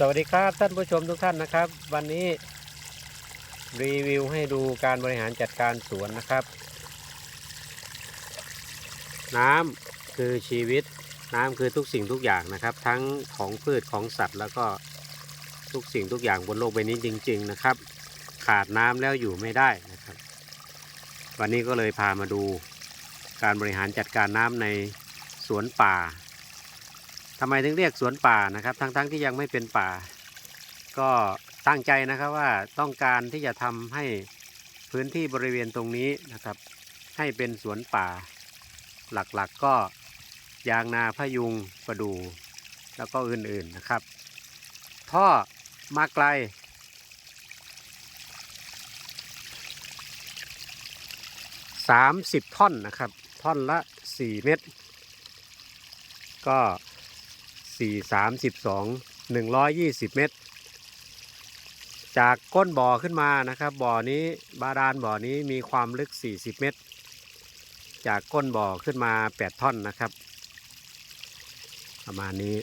สวัสดีครับท่านผู้ชมทุกท่านนะครับ วันนี้รีวิวให้ดูการบริหารจัดการสวนนะครับ น้ำคือชีวิตน้ำคือทุกสิ่งทุกอย่างนะครับ ทั้งของพืชของสัตว์ แล้วก็ทุกสิ่งทุกอย่างบนโลกใบนี้จริง ๆนะครับ ขาดน้ำแล้วอยู่ไม่ได้นะครับ วันนี้ก็เลยพามาดูการบริหารจัดการน้ำในสวนป่า ทำไมถึงเรียกสวนป่านะครับ ทั้งๆทที่ยังไม่เป็นป่า ก็ตั้งใจนะครับว่าต้องการที่จะทำให้พื้นที่บริเวณตรงนี้นะครับ ให้เป็นสวนป่า หลักๆกก็ยางนาพยุงประดูแล้วก็อื่นๆนะครับ ท่อมาไกล 30 ท่อนนะครับ ท่อนละ 4 เมตร ก็ สี่สามสิบสองหนึ่งร้อยยี่สิบเมตร จากก้นบ่อขึ้นมานะครับ บ่อนี้บาดาลบ่อนี้มีความลึก 40 เมตร จากก้นบ่อขึ้นมา 8 ท่อนนะครับ ประมาณนี้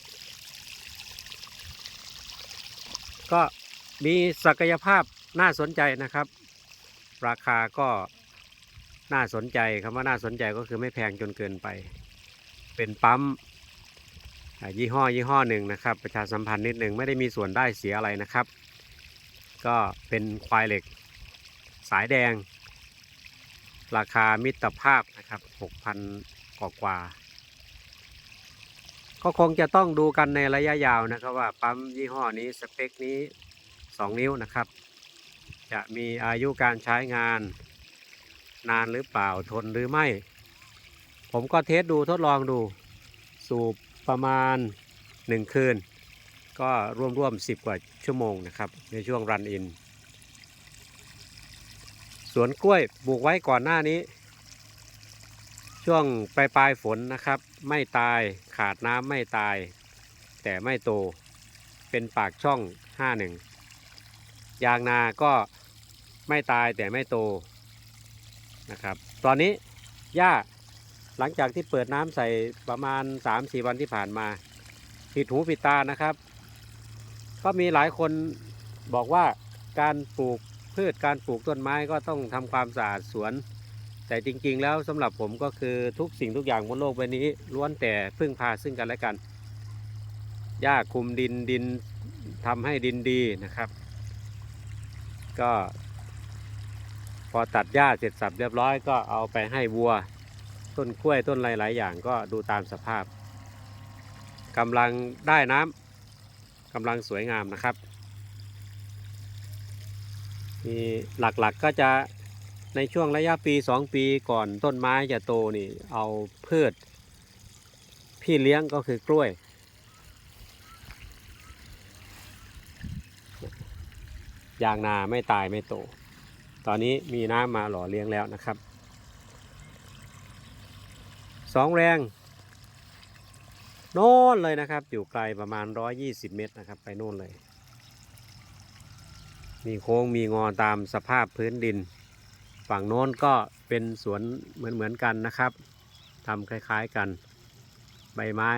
ก็มีศักยภาพน่าสนใจนะครับ ราคาก็น่าสนใจคำว่าน่าสนใจก็คือไม่แพงจนเกินไป เป็นปั๊ม ยี่ห้อยี่ห้อหนึ่งนะครับ ประชาสัมพันธ์นิดหนึ่งไม่ได้มีส่วนได้เสียอะไรนะครับ ก็เป็นควายเหล็กสายแดง ราคามิตรภาพนะครับ6,000กว่ากว่าก็คงจะต้องดูกันในระยะยาวนะครับว่าปั๊มยี่ห้อนี้สเปคนี้ 2 นิ้วนะครับ จะมีอายุการใช้งาน นานหรือเปล่าทนหรือไม่ ผมก็เทสดูทดลองดูสูบ ประมาณ 1 คืน ก็ร่วมร่วม10 กว่าชั่วโมงนะครับ ในช่วงรันอิน สวนกล้วยปลูกไว้ก่อนหน้านี้ ช่วงปลายปลายฝนนะครับ ไม่ตายขาดน้ำไม่ตาย แต่ไม่โต เป็นปากช่อง 51 ยางนาก็ไม่ตายแต่ไม่โตนะครับ ตอนนี้หญ้า หลังจากที่เปิดน้ำใส่ประมาณ 3-4 วันที่ผ่านมาผิดหูผิดตานะครับ ก็มีหลายคนบอกว่าการปลูกพืชการปลูกต้นไม้ก็ต้องทำความสะอาดสวน แต่จริง ๆ แล้วสำหรับผมก็คือทุกสิ่งทุกอย่างบนโลกใบนี้ล้วนแต่พึ่งพาซึ่งกันและกันหญ้าคุมดินดินทำให้ดินดีนะครับ ก็พอตัดหญ้าเสร็จสับเรียบร้อยก็เอาไปให้วัว ต้นกล้วยต้นหลายๆอย่างก็ดูตามสภาพกำลังได้น้ำกำลังสวยงามนะครับมีหลักๆก็จะในช่วงระยะปี 2 ปีก่อนต้นไม้จะโตนี่เอาพืช พี่เลี้ยงก็คือกล้วย ยางนาไม่ตายไม่โต ตอนนี้มีน้ำมาหล่อเลี้ยงแล้วนะครับ สองแรงโน่นเลยนะครับ อยู่ไกลประมาณ120เมตรนะครับ ไปโน่นเลย มีโค้งมีงอตามสภาพพื้นดิน ฝั่งโน้นก็เป็นสวนเหมือนเหมือนกันนะครับทำคล้ายๆกัน ใบไม้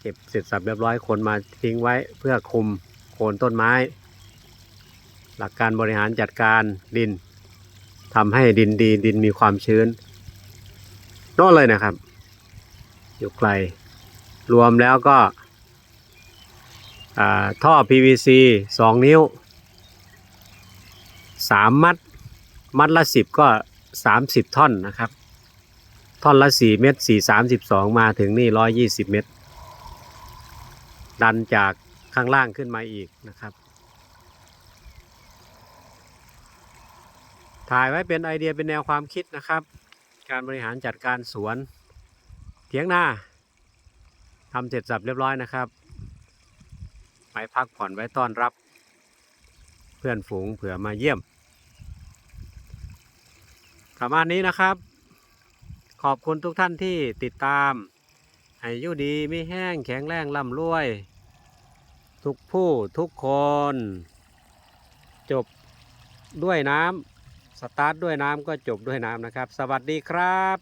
เก็บเสร็จสับเรียบร้อยคนมาทิ้งไว้เพื่อคุมโคนต้นไม้ หลักการบริหารจัดการดินทำให้ดินดีดินมีความชื้นโน่นเลยนะครับ อยู่ไกล รวมแล้วก็อ่าท่อ PVC 2 นิ้ว 3 มัด มัดละ 10 ก็ 30 ท่อนนะครับ ท่อนละ 4 เมตร 4 32 มาถึงนี่ 120 เมตร ดันจากข้างล่างขึ้นมาอีกนะครับ ถ่ายไว้เป็นไอเดียเป็นแนวความคิดนะครับ การบริหารจัดการสวน ถียงนาทำเสร็จสับเรียบร้อยนะครับ ไปพักผ่อนไว้ต้อนรับ เพื่อนฝูงเผื่อมาเยี่ยม ประมาณนี้นะครับ ขอบคุณทุกท่านที่ติดตามให้อยู่ดีไม่แห้งแข็งแรงร่ำรวย ทุกผู้ทุกคน จบด้วยน้ำสตาร์ทด้วยน้ำก็จบด้วยน้ำนะครับ สวัสดีครับ